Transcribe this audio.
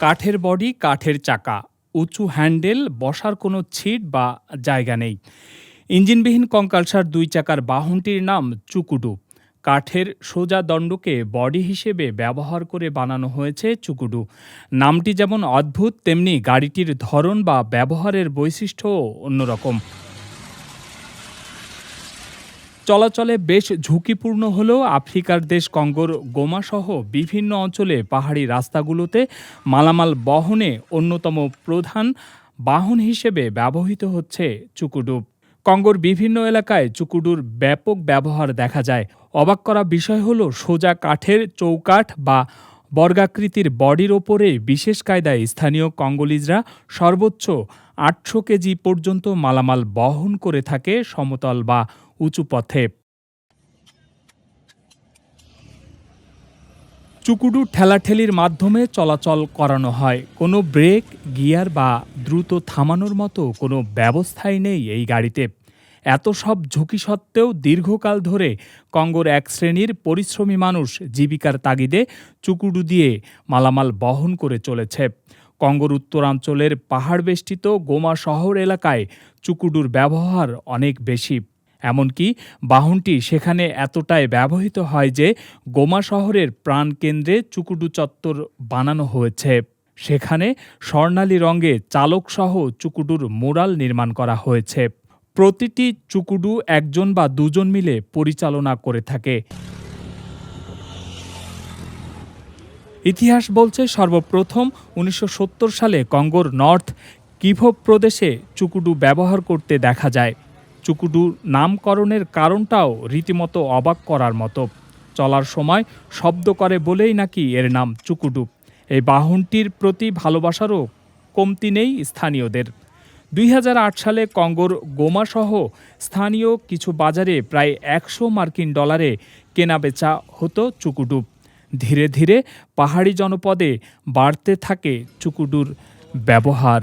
কাঠের বডি, কাঠের চাকা। উঁচু হ্যান্ডেল, বসার কোনো ছিট বা জায়গা নেই। ইঞ্জিনবিহীন কঙ্কালসার দুই চাকার বাহনটির নাম চুকুডু। কাঠের সোজা দণ্ডকে বডি হিসেবে ব্যবহার করে বানানো হয়েছে চুকুডু। নামটি যেমন অদ্ভুত, তেমনি গাড়িটির ধরন বা ব্যবহারের বৈশিষ্ট্যও অন্যরকম। চলাচলে বেশ ঝুঁকিপূর্ণ হলেও আফ্রিকার দেশ কঙ্গোর গোমাসহ বিভিন্ন অঞ্চলে পাহাড়ি রাস্তাগুলোতে মালামাল বহনে অন্যতম প্রধান বাহন হিসেবে ব্যবহৃত হচ্ছে চুকুডু কঙ্গোর বিভিন্ন এলাকায় চুকুডুর ব্যাপক ব্যবহার দেখা যায়। অবাক করা বিষয় হলো, সোজা কাঠের চৌকাঠ বা বর্গাকৃতির বডির ওপরে বিশেষ কায়দায় স্থানীয় কঙ্গোলিজরা সর্বোচ্চ আটশো কেজি পর্যন্ত মালামাল বহন করে থাকে সমতল বা উঁচু পথে। চুকুডু ঠেলাঠেলির মাধ্যমে চলাচল করানো হয়। কোনো ব্রেক, গিয়ার বা দ্রুত থামানোর মতো কোনো ব্যবস্থাই নেই এই গাড়িতে। এত সব ঝুঁকি সত্ত্বেও দীর্ঘকাল ধরে কঙ্গোর এক শ্রেণির পরিশ্রমী মানুষ জীবিকার তাগিদে চুকুডু দিয়ে মালামাল বহন করে চলেছে। কঙ্গোর উত্তরাঞ্চলের পাহাড় বেষ্টিত গোমা শহর এলাকায় চুকুডুর ব্যবহার অনেক বেশি। এমনকি বাহনটি সেখানে এতটাই ব্যবহৃত হয় যে গোমা শহরের প্রাণকেন্দ্রে চুকুডু চত্বর বানানো হয়েছে। সেখানে স্বর্ণালী রঙে চালকসহ চুকুডুর মোরাল নির্মাণ করা হয়েছে। প্রতিটি চুকুডু একজন বা দুজন মিলে পরিচালনা করে থাকে। ইতিহাস বলছে সর্বপ্রথম উনিশশো সত্তর সালে কঙ্গোর নর্থ কিভো প্রদেশে চুকুডু ব্যবহার করতে দেখা যায়। চুকুডু নামকরণের কারণটাও রীতিমতো অবাক করার মতো। চলার সময় শব্দ করে বলেই নাকি এর নাম চুকুডু। এই বাহনটির প্রতি ভালোবাসারও কমতি নেই স্থানীয়দের। দুই হাজার আট সালে কঙ্গোর গোমাসহ স্থানীয় কিছু বাজারে প্রায় একশো মার্কিন ডলারে কেনাবেচা হতো চুকুডু। ধীরে ধীরে পাহাড়ি জনপদে বাড়তে থাকে চুকুডুর ব্যবহার।